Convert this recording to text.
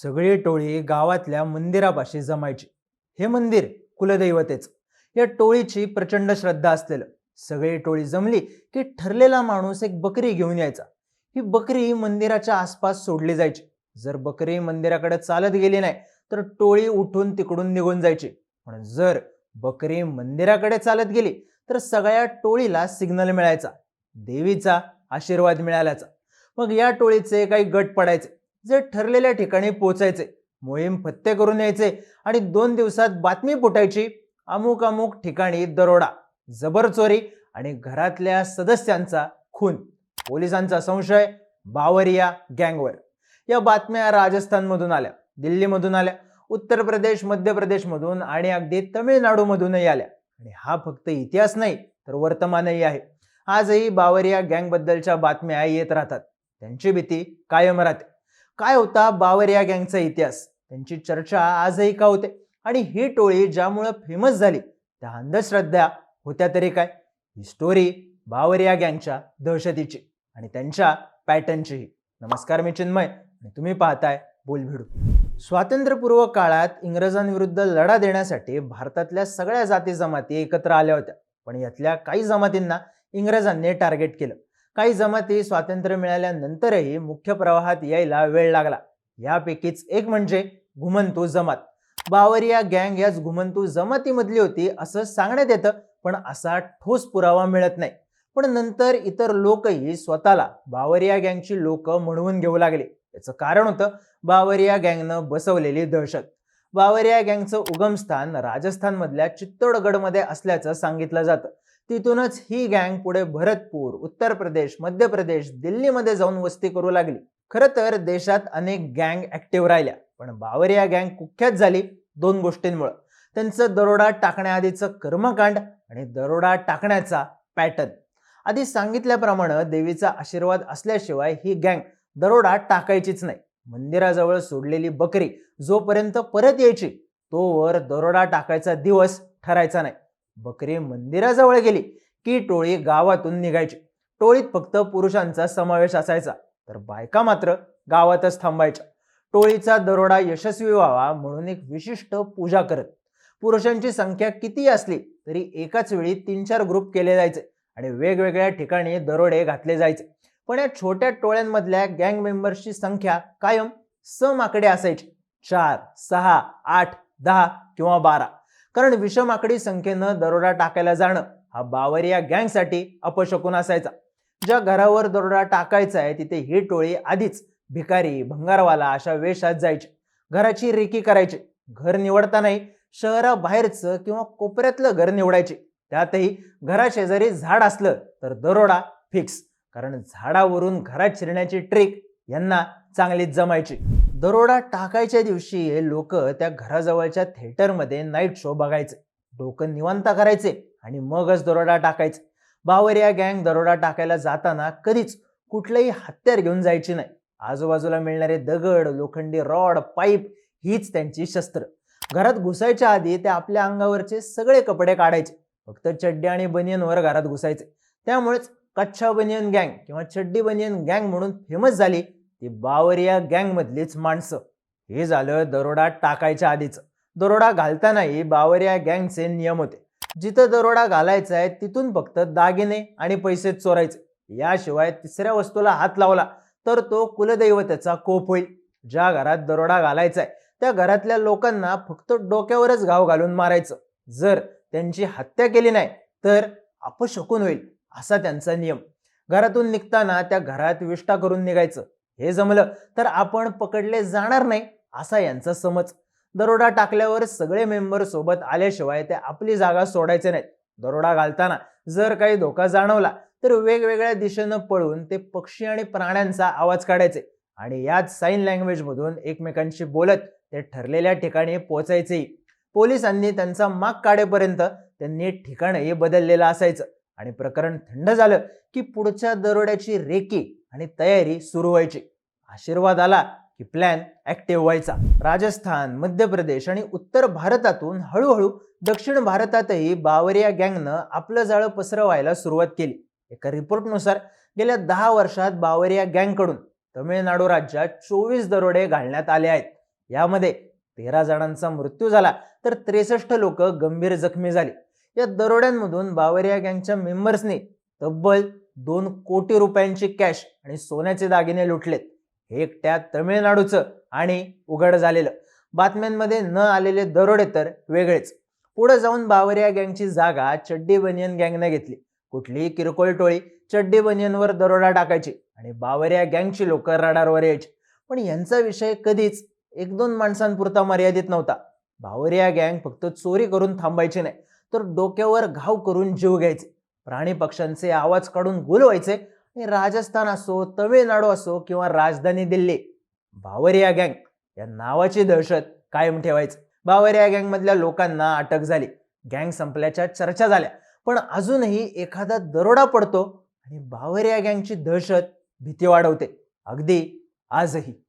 सगळी टोळी गावातल्या मंदिरापाशी जमायची. हे मंदिर कुलदैवतेच. या टोळीची प्रचंड श्रद्धा असलेलं. सगळी टोळी जमली की ठरलेला माणूस एक बकरी घेऊन यायचा. ही बकरी मंदिराच्या आसपास सोडली जायची. जर बकरी मंदिराकडे चालत गेली नाही तर टोळी उठून तिकडून निघून जायची. पण जर बकरी मंदिराकडे चालत गेली तर सगळ्या टोळीला सिग्नल मिळायचा. देवीचा आशीर्वाद मिळाल्याचा. मग या टोळीचे काही गट पडायचे. जे ठरलेल्या ठिकाणी पोचायचे. मोहीम फत्ते करून यायचे आणि दोन दिवसात बातमी फुटायची. अमुक अमुक ठिकाणी दरोडा जबरचोरी आणि घरातल्या सदस्यांचा खून पोलिसांचा संशय बावरिया गँगवर. या बातम्या राजस्थानमधून आल्या दिल्लीमधून आल्या उत्तर प्रदेश मध्य प्रदेशमधून आणि अगदी तमिळनाडूमधूनही आल्या. आणि हा फक्त इतिहास नाही तर वर्तमानही आहे. आजही बावरिया गँगबद्दलच्या बातम्या येत राहतात. त्यांची भीती कायम राहते. काय होता? बावरिया गँगचा इतिहास. त्यांची चर्चा आजही का होते? आणि ही टोळी ज्यामुळं फेमस झाली त्या अंधश्रद्धा होत्या तरी काय? ही स्टोरी बावरिया गँगच्या दहशतीची आणि त्यांच्या पॅटर्नचीही. नमस्कार मी चिन्मय आणि तुम्ही पाहताय बोलभिडू. स्वातंत्र्यपूर्व काळात इंग्रजांविरुद्ध लढा देण्यासाठी भारतातल्या सगळ्या जाती जमाती एकत्र आल्या होत्या. पण यातल्या काही जमातींना इंग्रजांनी टार्गेट केलं. काही जमाती स्वातंत्र्य मिळाल्यानंतरही मुख्य प्रवाहात यायला वेळ लागला. यापैकीच एक म्हणजे घुमंतू जमात. बावरिया गँग याच घुमंतू जमातीमधली होती असं सांगण्यात येतं पण असा ठोस पुरावा मिळत नाही. पण नंतर इतर लोकही स्वतःला बावरिया गँगची लोक म्हणवून घेऊ लागले. याचं कारण होतं बावरिया गँगनं बसवलेली दहशत. बावरिया गँगचं उगमस्थान राजस्थानमधल्या चित्तोडगडमध्ये असल्याचं सांगितलं जातं. तिथूनच ही गँग पुढे भरतपूर उत्तर प्रदेश मध्य प्रदेश दिल्लीमध्ये जाऊन वस्ती करू लागली. खरं तर देशात अनेक गँग ऍक्टिव्ह राहिल्या पण बावरिया गँग कुख्यात झाली? दोन गोष्टींमुळे. त्यांचं दरोडा टाकण्याआधीचं कर्मकांड आणि दरोडा टाकण्याचा पॅटर्न आधी सांगितल्याप्रमाणे देवीचा आशीर्वाद असल्याशिवाय ही गँग दरोडा टाकायचीच नाही. मंदिराजवळ सोडलेली बकरी जोपर्यंत परत यायची तोवर दरोडा टाकायचा दिवस ठरायचा नाही. बकरी मंदिराजवळ गेली की टोळी गावातून निघायची. टोळीत फक्त पुरुषांचा समावेश असायचा तर बायका मात्र गावातच थांबायच्या. टोळीचा दरोडा यशस्वी व्हावा म्हणून एक विशिष्ट पूजा करत. पुरुषांची संख्या किती असली तरी एकाच वेळी तीन चार ग्रुप केले जायचे आणि वेगवेगळ्या ठिकाणी दरोडे घातले जायचे. पण या छोट्या टोळ्यांमधल्या गँग मेंबर्सची संख्या कायम सम आकडे असायची. चार सहा आठ दहा किंवा बारा. कारण विषमाकडी संख्येनं दरोडा टाकायला जाणं हा बावरिया गँगसाठी अपशकून असायचा. ज्या घरावर दरोडा टाकायचा आहे तिथे ही टोळी आधीच भिकारी भंगारवाला अशा वेशात जायचे. घराची रेकी करायची. घर निवडतानाही शहराबाहेरचं किंवा कोपऱ्यातलं घर निवडायचे. त्यातही घराशेजारी झाड असलं तर दरोडा फिक्स कारण झाडावरून घरात शिरण्याची ट्रिक यांना चांगलीच जमायची. दरोडा टाकायच्या दिवशी हे लोक त्या घराजवळच्या थिएटरमध्ये नाईट शो बघायचे. डोकं निवांता करायचे आणि मगच दरोडा टाकायचे. बावरिया गँग दरोडा टाकायला जाताना कधीच कुठलंही हत्यार घेऊन जायची नाही. आजूबाजूला मिळणारे दगड लोखंडी रॉड पाईप हीच त्यांची शस्त्र. घरात घुसायच्या आधी ते आपल्या अंगावरचे सगळे कपडे काढायचे. फक्त चड्डी आणि बनियनवर घरात घुसायचे. त्यामुळेच कच्छा बनियन गँग किंवा चड्डी बनियन गँग म्हणून फेमस झाली ती बावरिया गँगमधलीच माणसं. हे झालं दरोडा टाकायच्या आधीच. दरोडा घालतानाही बावरिया गँगचे नियम होते. जिथं दरोडा घालायचा आहे तिथून फक्त दागिने आणि पैसे चोरायचे. याशिवाय तिसऱ्या वस्तूला हात लावला तर तो कुलदैवतेचा कोप होईल. ज्या घरात दरोडा घालायचा आहे त्या घरातल्या लोकांना फक्त डोक्यावरच घाव घालून मारायचं. जर त्यांची हत्या केली नाही तर अपशकून होईल असा त्यांचा नियम. घरातून निघताना त्या घरात विष्ठा करून निघायचं. हे जमलं तर आपण पकडले जाणार नाही असा यांचा समज. दरोडा टाकल्यावर सगळे मेंबर सोबत आल्याशिवाय ते आपली जागा सोडायचे नाहीत. दरोडा घालताना जर काही धोका जाणवला तर वेगवेगळ्या दिशेनं पळून ते पक्षी आणि प्राण्यांचा आवाज काढायचे आणि याच साईन लँग्वेजमधून एकमेकांशी बोलत ते ठरलेल्या ठिकाणी पोचायचेही पोलिसांनी त्यांचा माग काढेपर्यंत त्यांनी ठिकाणही बदललेलं असायचं आणि प्रकरण थंड झालं की पुढच्या दरोड्याची रेकी आणि तयारी सुरू व्हायची. आशीर्वाद आला की प्लॅन ऍक्टिव्ह व्हायचा. राजस्थान मध्य प्रदेश आणि उत्तर भारतातून हळूहळू दक्षिण भारतातही बावरिया गँगनं आपलं जाळं पसरवायला सुरुवात केली. एका रिपोर्टनुसार गेल्या दहा वर्षात बावरिया गँगकडून तमिळनाडू राज्यात चोवीस दरोडे घालण्यात आले आहेत. यामध्ये तेरा जणांचा मृत्यू झाला तर त्रेसष्ट लोक गंभीर जखमी झाली. या दरोड्यांमधून बावरिया गँगच्या मेंबर्सनी तब्बल दोन कोटी रुपयांची कॅश आणि सोन्याचे दागिने लुटलेत. हे एकट्या तमिळनाडूचं आणि उघड झालेलं. बातम्यांमध्ये न आलेले दरोडे तर वेगळेच. पुढे जाऊन बावरिया गँगची जागा चड्डी बनियन गँगने घेतली. कुठलीही किरकोळ टोळी चड्डी बनियनवर दरोडा टाकायची आणि बावरिया गँगची लोक रडारवर यायची. पण यांचा विषय कधीच एक दोन माणसांपुरता मर्यादित नव्हता. बावरिया गँग फक्त चोरी करून थांबायची नाही तर डोक्यावर घाव करून जीव घ्यायचे. प्राणी पक्ष्यांचे आवाज काढून गुल व्हायचे आणि राजस्थान असो तमिळनाडू असो किंवा राजधानी दिल्ली बावरिया गँग या नावाची दहशत कायम ठेवायचं. बावरिया गँग मधल्या लोकांना अटक झाली. गँग संपल्याच्या चर्चा झाल्या. पण अजूनही एखादा दरोडा पडतो आणि बावरिया गँगची दहशत भीती वाढवते. अगदी आजही.